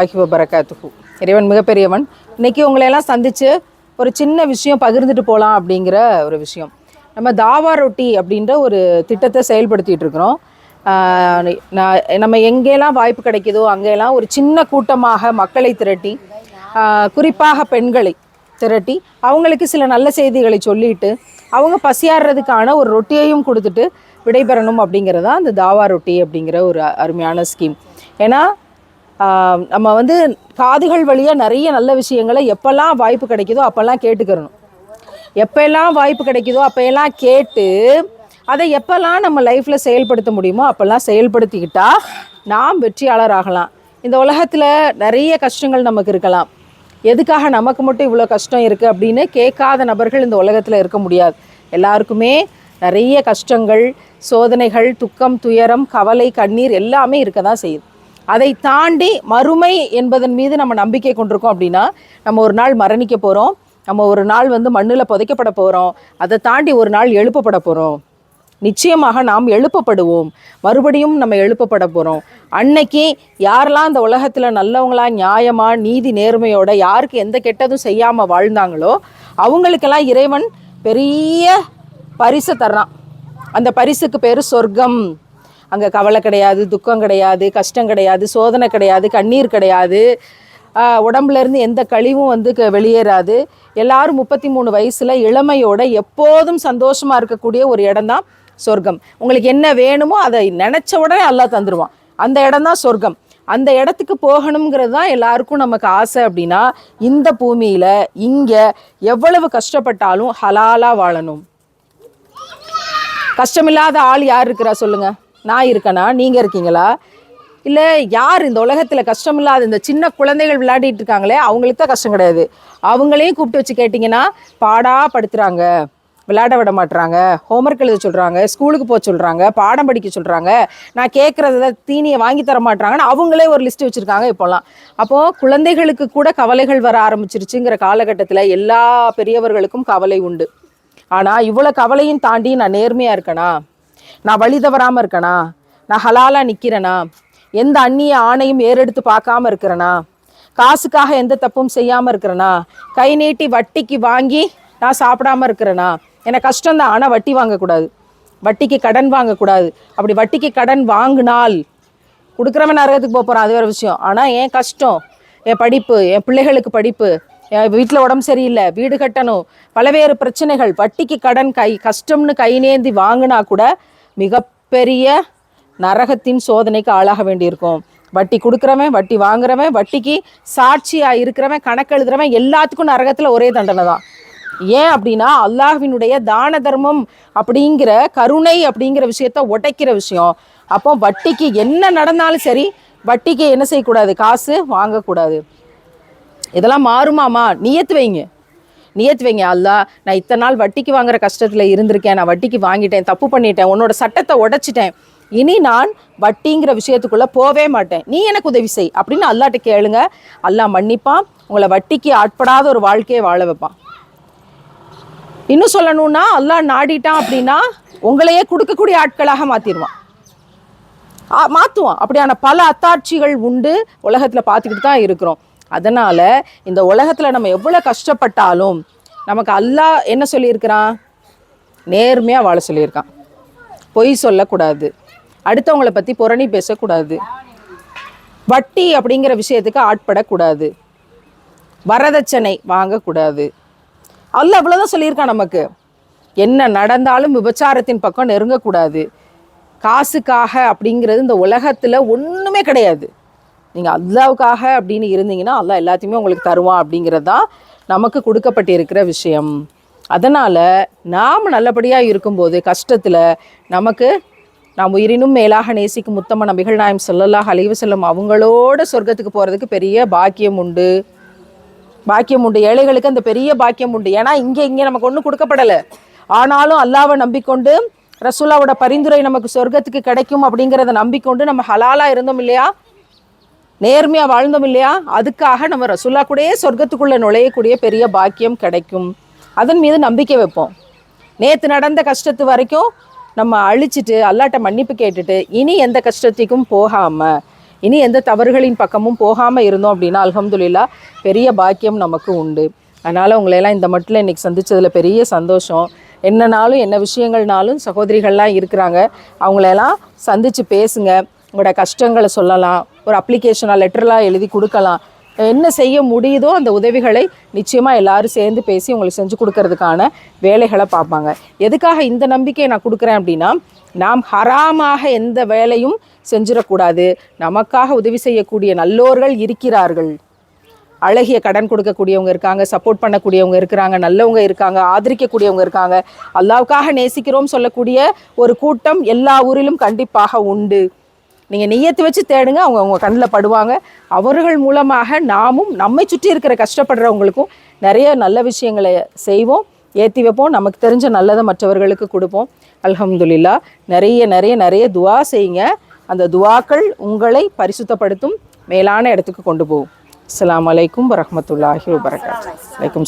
ஆகி வபரகாத்துஹு. இறைவன் மிகப்பெரியவன். இன்றைக்கி உங்களை எல்லாம் ஒரு சின்ன விஷயம் பகிர்ந்துட்டு போகலாம் அப்படிங்கிற ஒரு விஷயம். நம்ம தாவா ரொட்டி அப்படின்ற ஒரு திட்டத்தை செயல்படுத்திகிட்டு இருக்கிறோம். நான் நம்ம எங்கெல்லாம் வாய்ப்பு கிடைக்குதோ அங்கெல்லாம் ஒரு சின்ன கூட்டமாக மக்களை திரட்டி குறிப்பாக பெண்களை திரட்டி அவங்களுக்கு சில நல்ல செய்திகளை சொல்லிட்டு அவங்க பசியாடுறதுக்கான ஒரு ரொட்டியையும் கொடுத்துட்டு விடைபெறணும் அப்படிங்கிறதான் அந்த தாவா ரொட்டி அப்படிங்கிற ஒரு அருமையான ஸ்கீம் ஏன்னா நம்ம வந்து காதுகள் வழியாக நிறைய நல்ல விஷயங்களை எப்போல்லாம் வாய்ப்பு கிடைக்குதோ அப்போல்லாம் கேட்டுக்கிறணும். எப்போல்லாம் வாய்ப்பு கிடைக்குதோ அப்போயெல்லாம் கேட்டு அதை எப்போல்லாம் நம்ம லைஃப்பில் செயல்படுத்த முடியுமோ அப்போல்லாம் செயல்படுத்திக்கிட்டால் நாம் வெற்றியாளர் ஆகலாம் இந்த உலகத்தில் நிறைய கஷ்டங்கள் நமக்கு இருக்கலாம். எதுக்காக நமக்கு மட்டும் இவ்வளோ கஷ்டம் இருக்குது அப்படின்னு கேட்காத நபர்கள் இந்த உலகத்தில் இருக்க முடியாது. எல்லாருக்குமே நிறைய கஷ்டங்கள் சோதனைகள் துக்கம் துயரம் கவலை கண்ணீர் எல்லாமே இருக்க தான் செய்யுது. அதை தாண்டி மறுமை என்பதன் மீது நம்ம நம்பிக்கை கொண்டிருக்கோம் அப்படின்னா நம்ம ஒரு நாள் மரணிக்க போகிறோம் நம்ம ஒரு நாள் வந்து மண்ணில் புதைக்கப்பட போகிறோம் அதை தாண்டி ஒரு நாள் எழுப்பப்பட போகிறோம் நிச்சயமாக நாம் எழுப்பப்படுவோம். மறுபடியும் நம்ம எழுப்பப்பட போகிறோம் அன்னைக்கு யாரெல்லாம் இந்த உலகத்தில் நல்லவங்களா நியாயமாக நீதி நேர்மையோட யாருக்கு எந்த கெட்டதும் செய்யாமல் வாழ்ந்தாங்களோ அவங்களுக்கெல்லாம் இறைவன் பெரிய பரிசை தர்றான். அந்த பரிசுக்கு பேர் சொர்க்கம். அங்கே கவலை கிடையாது துக்கம் கிடையாது கஷ்டம் கிடையாது சோதனை கிடையாது கண்ணீர் கிடையாது. உடம்புலேருந்து எந்த கழிவும் வந்து க- வெளியேறாது. எல்லாரும் முப்பத்தி மூணு வயசில் இளமையோட எப்போதும் சந்தோஷமாக இருக்கக்கூடிய ஒரு இடம்தான் சொர்க்கம். உங்களுக்கு என்ன வேணுமோ அதை நினச்ச உடனே அல்லா தந்துடுவான் அந்த இடம் தான் சொர்க்கம். அந்த இடத்துக்கு போகணுங்கிறது தான் எல்லாருக்கும் நமக்கு ஆசை அப்படின்னா இந்த பூமியில் இங்கே எவ்வளவு கஷ்டப்பட்டாலும் ஹலாலாக வாழணும். கஷ்டமில்லாத ஆள் யார் இருக்கிறா சொல்லுங்கள் நான் இருக்கேனா? நீங்கள் இருக்கீங்களா? இல்லை யார் இந்த உலகத்தில் கஷ்டம் இல்லாத இந்த சின்ன குழந்தைகள் விளையாடிட்டு இருக்காங்களே அவங்களுக்கு தான் கஷ்டம் கிடையாது. அவங்களையும் கூப்பிட்டு வச்சு கேட்டிங்கன்னா பாடாக படுத்துகிறாங்க விளையாட விட மாட்டுறாங்க ஹோம்ஒர்க் எழுத சொல்கிறாங்க ஸ்கூலுக்கு போக சொல்கிறாங்க பாடம் படிக்க சொல்கிறாங்க நான் கேட்குறத தீனியை வாங்கி தர மாட்டுறாங்கன்னு அவங்களே ஒரு லிஸ்ட் வச்சுருக்காங்க இப்போல்லாம் அப்போது குழந்தைகளுக்கு கூட கவலைகள் வர ஆரம்பிச்சிருச்சுங்கிற காலகட்டத்தில் எல்லா பெரியவர்களுக்கும் கவலை உண்டு. ஆனால் இவ்வளோ கவலையும் தாண்டி நான் நேர்மையாக இருக்கேனா? நான் வழி தவறாமல் இருக்கேனா? நான் ஹலாலாக நிற்கிறேனா எந்த அந்நிய ஆணையும் ஏறெடுத்து பார்க்காம இருக்கிறேனா? காசுக்காக எந்த தப்பும் செய்யாமல் இருக்கிறேனா? கை நீட்டி வட்டிக்கு வாங்கி நான் சாப்பிடாம இருக்கிறேனா? எனக்கு கஷ்டம்தான். ஆனால் வட்டி வாங்கக்கூடாது. வட்டிக்கு கடன் வாங்கக்கூடாது. அப்படி வட்டிக்கு கடன் வாங்கினால் கொடுக்குறவன் நரகத்துக்கு போக போகிறான் அது வேறு விஷயம். ஆனால் ஏன் கஷ்டம் என் படிப்பு என் பிள்ளைகளுக்கு படிப்பு என் வீட்டில் உடம்பு சரியில்லை வீடு கட்டணும் பலவேறு பிரச்சனைகள். வட்டிக்கு கடன் கை கஷ்டம்னு கை நேந்தி வாங்கினா கூட மிகப்பெரிய நரகத்தின் சோதனைக்கு ஆளாக வேண்டியிருக்கும். வட்டி கொடுக்குறவன் வட்டி வாங்குறவன் வட்டிக்கு சாட்சியாக இருக்கிறவன் கணக்கு எழுதுறவன் எல்லாத்துக்கும் நரகத்தில் ஒரே தண்டனை தான். ஏன் அப்படின்னா அல்லாஹ்வினுடைய தான தர்மம் அப்படிங்கிற கருணை அப்படிங்கிற விஷயத்த உடைக்கிற விஷயம். அப்போ வட்டிக்கு என்ன நடந்தாலும் சரி வட்டிக்கு என்ன செய்யக்கூடாது? காசு வாங்கக்கூடாது. இதெல்லாம் மாறுமாமா? ஏற்று வைங்க. நியத்து வைங்க அல்லா நான் இத்தனை நாள் வட்டிக்கு வாங்குற கஷ்டத்தில் இருந்திருக்கேன் நான் வட்டிக்கு வாங்கிட்டேன் தப்பு பண்ணிட்டேன் உன்னோட சட்டத்தை உடைச்சிட்டேன். இனி நான் வட்டிங்கிற விஷயத்துக்குள்ளே போவே மாட்டேன். நீ எனக்கு உதவி செய் அப்படின்னு அல்லாட்ட கேளுங்க. அல்லா மன்னிப்பான். உங்களை வட்டிக்கு ஆட்படாத ஒரு வாழ்க்கையை வாழ வைப்பான். இன்னும் சொல்லணும்னா அல்லாஹ் நாடிட்டான் அப்படின்னா உங்களையே கொடுக்கக்கூடிய ஆட்களாக மாற்றிடுவான் மாற்றுவான் அப்படியான பல அத்தாட்சிகள் உண்டு உலகத்தில் பார்த்துக்கிட்டு தான் இருக்கிறோம். அதனால் இந்த உலகத்தில் நம்ம எவ்வளோ கஷ்டப்பட்டாலும் நமக்கு அல்லாஹ் என்ன சொல்லியிருக்கிறான்? நேர்மையாக வாழ சொல்லியிருக்கான். பொய் சொல்லக்கூடாது. அடுத்தவங்களை பற்றி புரணி பேசக்கூடாது. வட்டி அப்படிங்கிற விஷயத்துக்கு ஆட்படக்கூடாது. வரதட்சணை வாங்கக்கூடாது. அல்ல அவ்வளோதான் சொல்லியிருக்கான் நமக்கு. என்ன நடந்தாலும் விபச்சாரத்தின் பக்கம் நெருங்கக்கூடாது. காசுக்காக அப்படிங்கிறது இந்த உலகத்தில் ஒன்றுமே கிடையாது. நீங்கள் அல்லாவுக்காக அப்படின்னு இருந்தீங்கன்னா அல்லா எல்லாத்தையுமே உங்களுக்கு தருவான் அப்படிங்கிறது தான் நமக்கு கொடுக்கப்பட்டிருக்கிற விஷயம். அதனால் நாம் நல்லபடியாக இருக்கும்போது கஷ்டத்தில் நமக்கு நாம் உயிரினும் மேலாக நேசிக்கும் முத்தம நபிகள் நாயம் ஸல்லல்லாஹு அழிவு செல்லும் அவங்களோட சொர்க்கத்துக்கு போகிறதுக்கு பெரிய பாக்கியம் உண்டு. பாக்கியம் உண்டு. ஏழைகளுக்கு அந்த பெரிய பாக்கியம் உண்டு. ஏன்னா இங்கே இங்கே நமக்கு ஒன்றும் கொடுக்கப்படலை. ஆனாலும் அல்லாவை நம்பிக்கொண்டு ரசூலாவோட பரிந்துரை நமக்கு சொர்க்கத்துக்கு கிடைக்கும் அப்படிங்கிறத நம்பிக்கொண்டு நம்ம ஹலாலாக இருந்தோம் இல்லையா? நேர்மையாக வாழ்ந்தோம் இல்லையா? அதுக்காக நம்ம ரசுல்லா கூடயே சொர்க்கத்துக்குள்ளே நுழையக்கூடிய பெரிய பாக்கியம் கிடைக்கும். அதன் மீது நம்பிக்கை வைப்போம். நேற்று நடந்த கஷ்டத்து வரைக்கும் நம்ம அழிச்சிட்டு அல்லாட்ட மன்னிப்பு கேட்டுட்டு இனி எந்த கஷ்டத்துக்கும் போகாமல் இனி எந்த தவறுகளின் பக்கமும் போகாமல் இருந்தோம் அப்படின்னா அல்ஹம்துலில்லா பெரிய பாக்கியம் நமக்கு உண்டு. அதனால் உங்களையெல்லாம் இந்த மட்டும் இன்றைக்கி சந்தித்ததில் பெரிய சந்தோஷம். என்னனாலும் என்ன விஷயங்கள்னாலும் சகோதரிகள்லாம் இருக்கிறாங்க. அவங்களையெல்லாம் சந்தித்து பேசுங்க. உங்களோட கஷ்டங்களை சொல்லலாம். ஒரு அப்ளிகேஷனாக லெட்டர்லாம் எழுதி கொடுக்கலாம். என்ன செய்ய முடியுதோ அந்த உதவிகளை நிச்சயமாக எல்லாரும் சேர்ந்து பேசி உங்களுக்கு செஞ்சு கொடுக்கறதுக்கான வேலைகளை பார்ப்பாங்க. எதுக்காக இந்த நம்பிக்கையை நான் கொடுக்குறேன் அப்படின்னா நாம் ஹராமாக எந்த வேலையும் செஞ்சிடக்கூடாது. நமக்காக உதவி செய்யக்கூடிய நல்லோர்கள் இருக்கிறார்கள். அழகிய கடன் கொடுக்கக்கூடியவங்க இருக்காங்க சப்போர்ட் பண்ணக்கூடியவங்க இருக்கிறாங்க நல்லவங்க இருக்காங்க ஆதரிக்கக்கூடியவங்க இருக்காங்க. அல்லாவுக்காக நேசிக்கிறோம் சொல்லக்கூடிய ஒரு கூட்டம் எல்லா ஊரிலும் கண்டிப்பாக உண்டு. நீங்கள் நியத்து வச்சு தேடுங்க அவங்க அவங்க கண்ணில் படுவாங்க. அவர்கள் மூலமாக நாமும் நம்மை சுற்றி இருக்கிற கஷ்டப்படுறவங்களுக்கும் நிறைய நல்ல விஷயங்களை செய்வோம். ஏற்றி வைப்போம். நமக்கு தெரிஞ்ச நல்லதை மற்றவர்களுக்கு கொடுப்போம். அல்ஹம்துலில்லா. நிறைய நிறைய நிறைய துவா செய்யுங்க. அந்த துவாக்கள் உங்களை பரிசுத்தப்படுத்தும் மேலான இடத்துக்கு கொண்டு போகும். அஸ்ஸலாமு அலைக்கும் வரமத்துல்லாஹி வபரகாத்துஹு வலைக்கும்